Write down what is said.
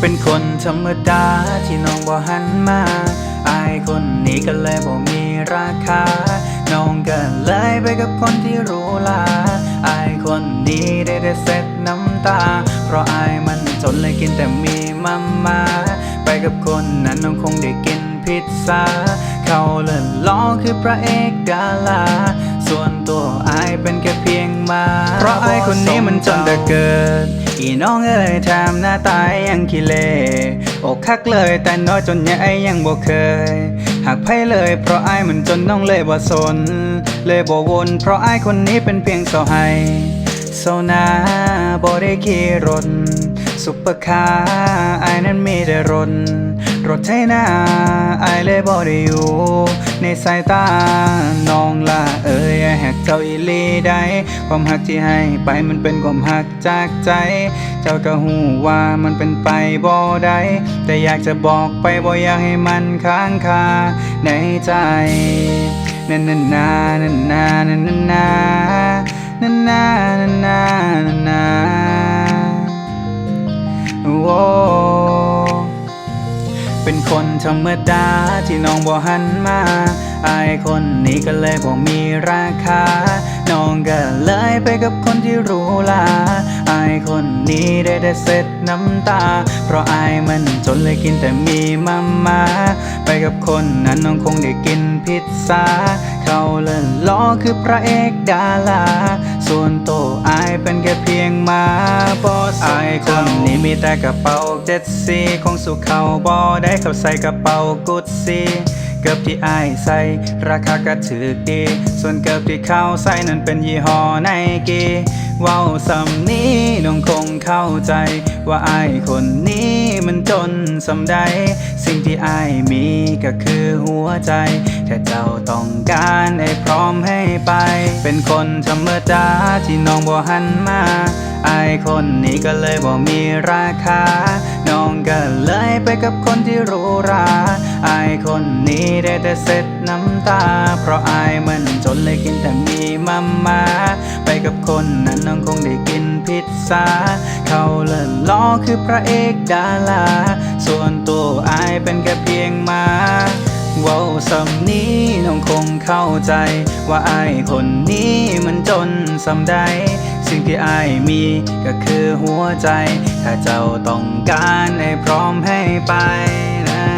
เป็นคนธรรมดาที่น้องบ่หันมาอายคนนี้ก็เลยบ่มีราคา น้องก็เลยไปกับคนที่รู้ลาอายคนนี้ได้แต่เซ็ตน้ำตา เพราะอายมันจนเลยกินแต่มีมามา ไปกับคนนั้นน้องคงได้กินพิซซ่า เขาเล่นล้อคือพระเอกดารา ส่วนตัวอายเป็นแค่เพียง มา เพราะไอคนนี้มันจนแต่เกิด อีน้องเอ้ยทำหน้าตายยังขี้เล่อกคักเลยแต่น้อยจนใหญ่ยังบ่เคยหากไพ่เลยเพราะไอมันจนน้องเลยบ่สน เลยบ่วน เพราะไอคนนี้เป็นเพียงเสาให้เสาหน้าบ่ได้ขี่รถซุปเปอร์คาร์อนั้นมีแต่รถ รถไถนาไอเลยบ่ได้อยู่ในสายตา น้องละเอ้ยแหกเจ้าอีลีได้ความหักที่ให้ไปมันเป็นความหักจากใจ เจ้าก็หูว่ามันเป็นไปบ่ได้แต่อยากจะบอกไปบ่อยากให้มันค้างคาในใจนันนานันนานันนานันนานันนา เป็นคนธรรมดาที่น้องบ่หันมาอายคนนี้ก็เลยบ่มีราคา น้องก็เลยไปกับคนที่รู้ลาอายคนนี้ได้แต่เซ็ตน้ำตา เพราะอายมันจนเลยกินแต่มีมามา ไปกับคนนั้นน้องคงได้กินพิซซ่า เขาเล่นล้อคือพระเอกดารา ส่วนโตอายเป คนนี้มีแต่กระเป๋าเจ็ดสีของสุขเขาบอได้เขาใส่กระเป๋ากุดซีเกือบที่อายใส่ ราคาก็ถือดี ส่วนเกือบที่เขาใส่นั้นเป็นยี่ห้อไนกี้ ว้าสำนี้น้องคงเข้าใจ ว่าอายคนนี้มันจนสำใด สิ่งที่อายมีก็คือหัวใจ ถ้าเจ้าต้องการให้พร้อมให้ไป เป็นคนธรรมดาที่น้องบ่หันมาอายคนนี้ก็เลยบ่มีราคา น้องก็เลยไปกับคนที่รู้ราอาย นี้ได้แต่เซ็ตน้ำตา เพราะอายมันจนเลยกินแต่มีมามมา ไปกับคนนั้นน้องคงได้กินพิซซ่าเขาเล่นล้อคือพระเอกดาราส่วนตัวอายเป็นแค่เพียงมาเว้าสำนี้น้องคงเข้าใจ ว่าอายคนนี้มันจนสำใด สิ่งที่อายมีก็คือหัวใจ ถ้าเจ้าต้องการให้พร้อมให้ไปนะ